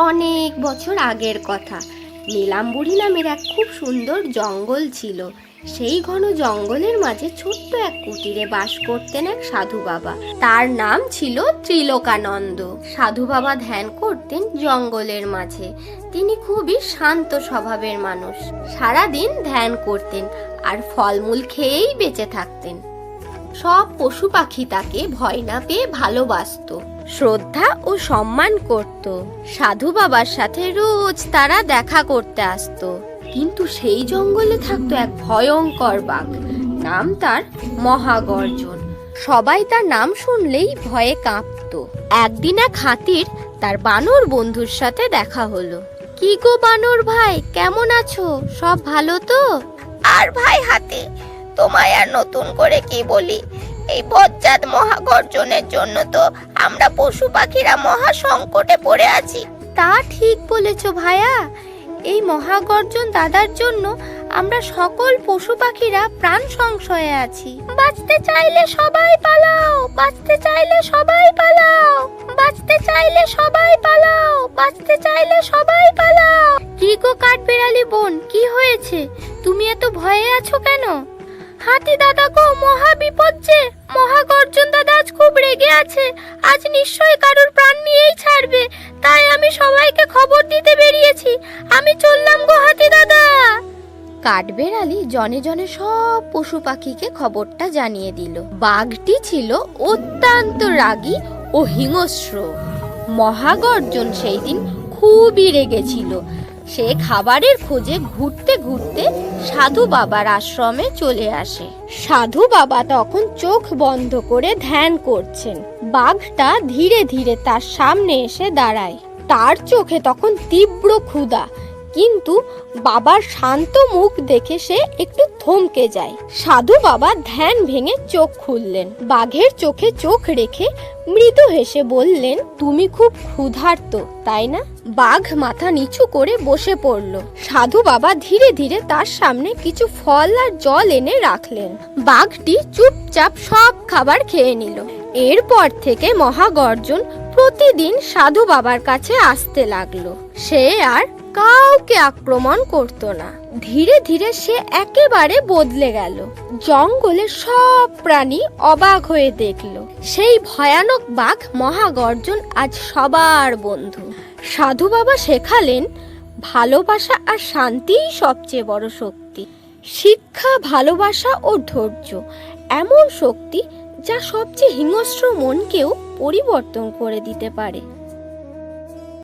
অনেক বছর আগের কথা। নীলাম্বুড়ি নামের এক খুব সুন্দর জঙ্গল ছিল। সেই ঘন জঙ্গলের মাঝে ছোট্ট এক কুটিরে বাস করতেন এক সাধু বাবা। তার নাম ছিল ত্রিলোকানন্দ। সাধু বাবা ধ্যান করতেন জঙ্গলের মাঝে। তিনি খুবই শান্ত স্বভাবের মানুষ। সারাদিন ধ্যান করতেন আর ফলমূল খেয়েই বেঁচে থাকতেন। সব পশু পাখি তাকে ভয় না পেয়ে ভালোবাসতো। শ্রদ্ধা ও সম্মান করত। সাধু বাবার সাথে রোজ তারা দেখা করতে আসতো। কিন্তু সেই জঙ্গলে থাকতো এক ভয়ঙ্কর বাঘ। নাম তার মহাগর্জন। সবাই তার নাম শুনলেই ভয়ে কাঁপতো। একদিন এক হাতির তার বানর বন্ধুর সাথে দেখা হলো। কি গো বানর ভাই, কেমন আছো? সব ভালো তো? আর ভাই হাতি, তোমায় আর নতুন করে কি বলি? এই বজ্জাত মহাগর্জনের জন্য তো আমরা পশু পাখিরা মহা সংকটে পড়ে আছি। তা ঠিক বলেছ ভাইয়া এই মহাগর্জন দাদার জন্য আমরা সকল পশু পাখিরা প্রাণ সংশয়ে আছি। বাঁচতে চাইলে সবাই পালাও, বাঁচতে চাইলে সবাই পালাও, বাঁচতে চাইলে সবাই পালাও, বাঁচতে চাইলে সবাই পালাও। কি গো কাঠবেড়ালি বোন, কি হয়েছে? তুমি এত ভয়ে আছো কেন? হাতি দাদা গো, মহা বিপদ যে। মহাগর্জন দাদা, আজ খুব রেগে আছে। আজ নিশ্চয়ই কারোর প্রাণ নিয়েই ছাড়বে। তাই আমি সবাইকে খবর দিতে বেরিয়েছি। আমি চললাম গো হাতি দাদা। কাঠবেড়ালি জনে জনে সব পশু পাখিকে খবরটা জানিয়ে দিল। বাঘটি ছিল অত্যন্ত রাগী ও হিংস্র। মহাগর্জন সেই দিন খুবই রেগেছিল সে খাবারের খোঁজে ঘুরতে ঘুরতে সাধু বাবার আশ্রমে চলে আসে। সাধু বাবা তখন চোখ বন্ধ করে ধ্যান করছেন। বাঘটা ধীরে ধীরে তার সামনে এসে দাঁড়ায়। তার চোখে তখন তীব্র ক্ষুধা কিন্তু বাবার শান্ত মুখ দেখে সে একটু থমকে যায়। সাধু বাবা ধ্যান ভেঙে চোখ খুললেন। বাঘের চোখে চোখ রেখে মৃদু হেসে বললেন, তুমি খুব ক্ষুধার্ত, তাই না? বাঘ মাথা নিচু করে বসে পড়ল। সাধু বাবা ধীরে ধীরে তার সামনে কিছু ফল আর জল এনে রাখলেন। বাঘটি চুপচাপ সব খাবার খেয়ে নিল। এরপর থেকে মহাগর্জন প্রতিদিন সাধু বাবার কাছে আসতে লাগল। সে আর কাউকে আক্রমণ করতো না। ধীরে ধীরে সে একেবারে বদলে গেল। জঙ্গলে সব প্রাণী অবাক হয়ে দেখল। সেই ভয়ানক বাঘ মহাগর্জন আজ সবার বন্ধু। সাধু বাবা শেখালেন, ভালোবাসা আর শান্তিই সবচেয়ে বড় শক্তি। শিক্ষা, ভালোবাসা ও ধৈর্য এমন শক্তি যা সবচেয়ে হিংস্র মনকেও পরিবর্তন করে দিতে পারে।